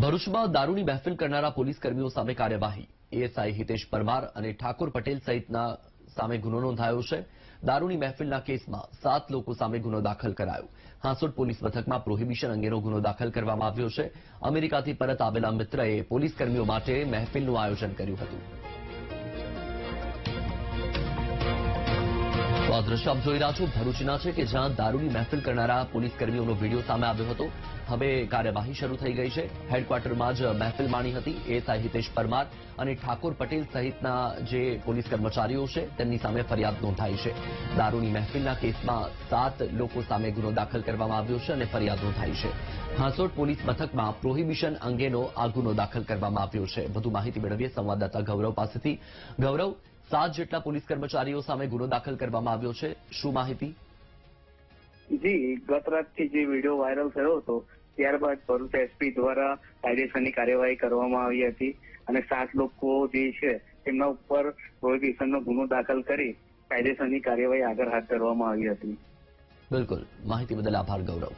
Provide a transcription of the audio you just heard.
ભરૂચમાં દારૂની મહેફિલ કરનારા પોલીસ કર્મીઓ સામે કાર્યવાહી. એએસઆઈ હિતેશ પરમાર અને ઠાકોર પટેલ સહિતના સામે ગુનો નોંધાયો છે. દારૂની મહેફિલના કેસમાં સાત લોકો સામે ગુનો દાખલ કરાયો. હાંસોડ પોલીસ મથકમાં પ્રોહિબિશન અંગેનો ગુનો દાખલ કરવામાં આવ્યો છે. અમેરિકાથી પરત આવેલા મિત્રએ પોલીસ કર્મીઓ માટે મહેફિલનું આયોજન કર્યું હતું. તો આ દ્રશ્ય આપ જોઈ રહ્યા છો ભરૂચના છે કે જ્યાં દારૂની મહેફિલ કરનારા પોલીસ વીડિયો સામે આવ્યો હતો. હવે કાર્યવાહી શરૂ થઈ ગઈ છે. હેડક્વાર્ટરમાં જ મહેફિલ માણી હતી એસઆઈ હિતેશ પરમાર અને ઠાકોર પટેલ સહિતના જે પોલીસ કર્મચારીઓ છે તેમની સામે ફરિયાદ નોંધાઈ છે. દારૂની મહેફિલના કેસમાં સાત લોકો સામે ગુનો દાખલ કરવામાં આવ્યો છે અને ફરિયાદ નોંધાઈ છે. હાંસોટ પોલીસ મથકમાં પ્રોહિબિશન અંગેનો આ ગુનો દાખલ કરવામાં આવ્યો છે. વધુ માહિતી મેળવીએ સંવાદદાતા ગૌરવ પાસેથી. ગૌરવ સાત જેટલા પોલીસ કર્મચારીઓ સામે ગુનો દાખલ કરવામાં આવ્યો છે. શું માહિતી? જી ગત રાતથી જે વીડિયો વાયરલ થયો હતો ત્યારબાદ ભરૂચ એસપી દ્વારા કાયદેસરની કાર્યવાહી કરવામાં આવી હતી અને સાત લોકો જે છે તેમના ઉપર પ્રોહિબિશનનો ગુનો દાખલ કરી કાયદેસરની કાર્યવાહી આગળ હાથ ધરવામાં આવી હતી. બિલકુલ. માહિતી બદલ આભાર ગૌરવ.